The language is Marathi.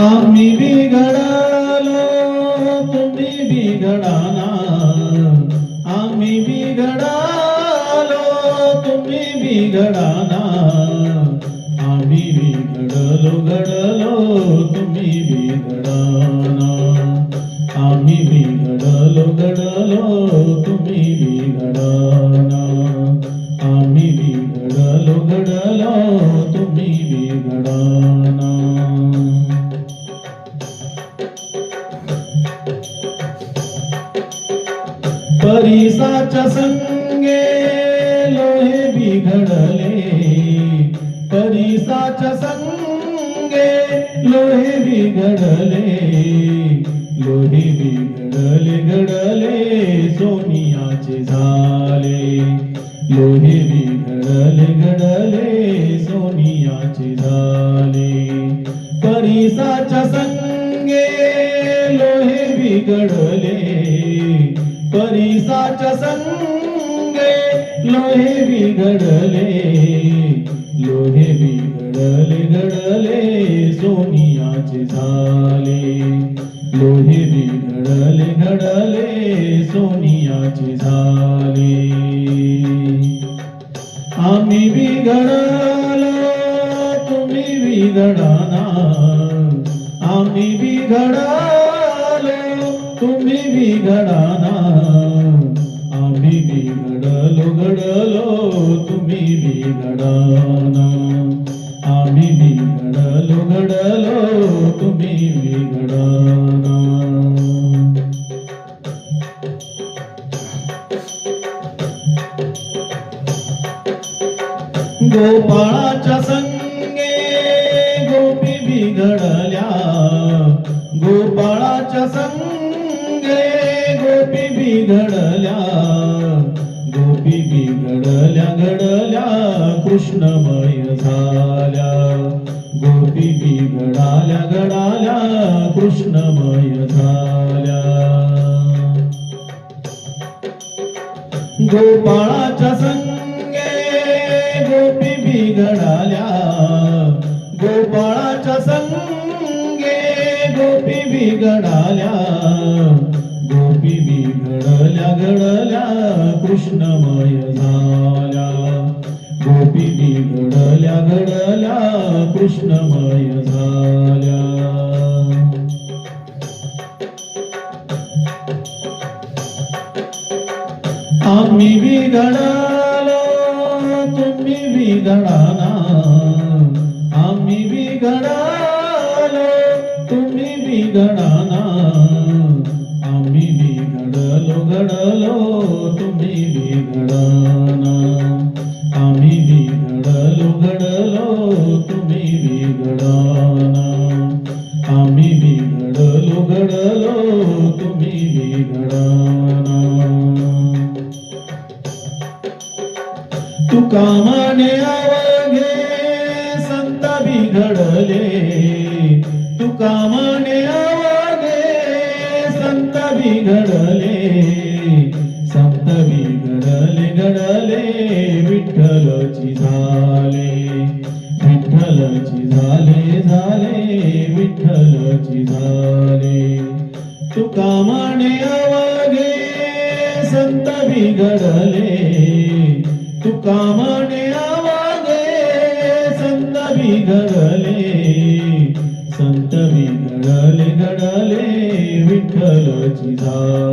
आम्ही बिघडालो तुम्ही बिघडाना आम्ही बिघडालो तुम्ही बिघडाना आम्ही बिघडलो घडलो तुम्ही बिघडाना आम्ही बिघडलो घडलो तुम्ही बिघडाना परिसाच्या संगे लोहे बिघडले. परिसाच्या संगे लोहे बिघडले. लोहे बिघडले घडले सोनियाचे झाले. लोहे बिघडले घडले सोनियाचे झाले. परिसाच्या संगे लोहे बिघडले. परिसाच्या संगे लोहे बिघडले लोहे बिघडले घडले सोनियाचे झाले. लोहे बिघडले घडले सोनियाचे झाले. आम्ही बिघडलो तुम्ही बिघडाना आम्ही बिघडालो तुम्ही बिघडाना घडलो घडलो तुम्ही बिघडाना आम्ही बिघडलो घडलो तुम्ही बिघडाना गोपाळाच्या संगे गोपी बिघडल्या गोपाळाच्या संगे गोपी बिघडल्या घडल्या बिघडल्या घडल्या कृष्णमय झाल्या. गोपी बिघडाल्या घडाल्या कृष्णमय झाल्या. गोपाळाच्या संगे गोपी बिघडाल्या गोपाळाच्या संगे गोपी बिघडाल्या बीबी घडल्या घडल्या कृष्णमय झाल्या. गोपी बिघडल्या घडल्या कृष्णमय झाल्या. आम्ही बिघडालो तुम्ही बिघडाना आम्ही बिघडालो तुम्ही बिघडाना आम्ही घडलो तुम्ही बिघडाना आम्ही बिघडलो घडलो तुम्ही बिघडाना आम्ही बिघडलो घडलो तुम्ही बिघडाना तू कामाने आवघे संत बिघडले. तू कामाने बिघडले सप्तमी बिघडले घडले विठ्ठलची झाले विठ्ठलची झाले झाले विठ्ठलची झाले. तुका कामाने अवघे संत बिघडले तुका कामाने आवागे संत बिघडले विठ्ठलाची झाले.